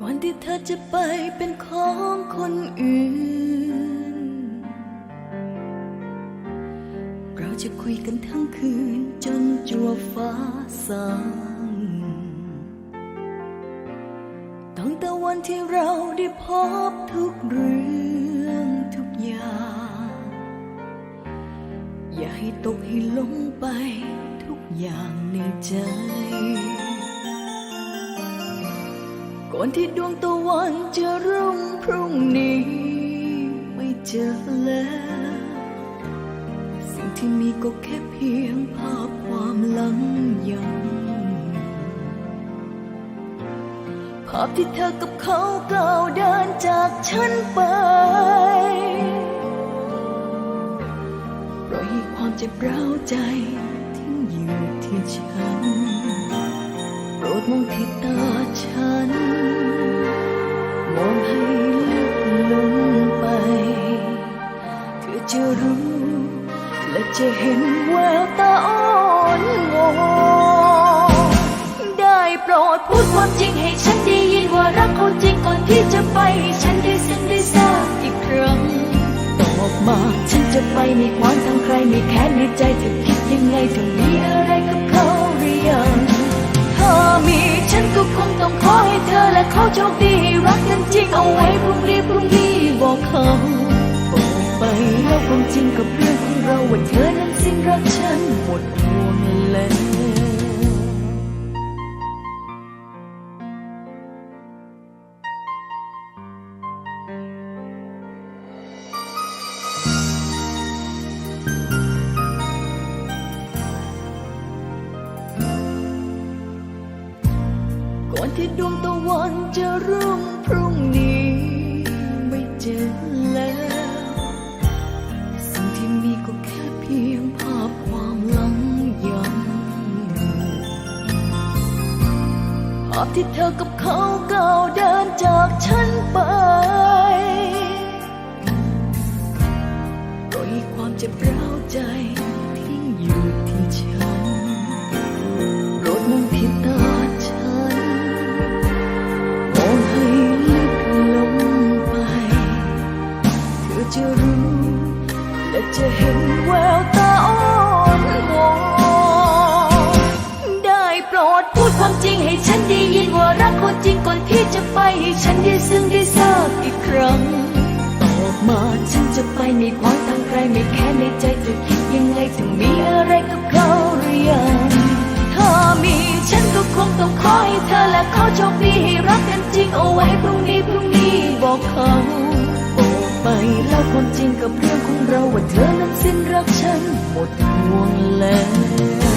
ก่อนที่เธอจะไปเป็นของคนอื่น เราจะคุยกันทั้งคืนจนจัวฟ้าสางตั้งแต่วันที่เราได้พบทุกเรื่องทุกอย่าง อย่าให้ตกให้ลงไปทุกอย่างในใจ ก่อนที่ดวงตะวันจะรุ่งพรุ่งนี้ ไม่เจอแล้ว สิ่งที่มีก็แค่เพียงภาพความหลังยังภาพที่เธอกับเขาก้าวเดินจากฉันไปปล่อยให้ความเจ็บร้าวใจทิ้งอยู่ที่ฉัน โปรดมองที่ตาฉัน มองให้ลึกลงไป เธอจะรู้ และจะเห็นแววตาอ่อนวอนได้โปรดพูดความจริงให้ฉันได้ยินว่ารักเขาจริงก่อนที่จะไปให้ฉันได้ซึ้งได้ทราบอีกครั้งตอบมาฉันจะไปไม่ควานทางใครไม่แค้นในใจเธอคิดยังไงเธอมี โชคดีรักกันจริงเอาไว้พรุ่งนี้พรุ่งนี้บอกเขาบอกไปแล้วความจริงกับเรื่องของเราว่าเธอนั้นสิ้นรักฉันหมดห่วงแล้ว ก่อนที่ดวงตะวันจะรุ่งพรุ่งนี้ไม่เจอแล้ว สิ่งที่มีก็แค่เพียงภาพความหลังยังภาพที่เธอกับเขาก้าวเดินจากฉันไปปล่อยความเจ็บร้าวใจ จะเห็นแววตาอ่อนวอนได้โปรดพูดความจริงให้ฉันได้ยินว่ารักคนจริงก่อนที่จะไปให้ฉันได้ซึ้งได้ทราบอีกครั้งตอบมาฉันจะไปไม่ขวางทางใครไม่แค่ในใจเธอคิดยังไงถึงมีอะไรกับเขาหรือยังถ้ามีฉันก็คงต้องขอให้เธอและเขาโชคดีให้รักกันจริงเอาไว้พรุ่งนี้พรุ่งนี้บอกเขา ไปแล้วความจริงกับเรื่องของเราว่าเธอนั้นสิ้นรักฉันหมดห่วงแล้ว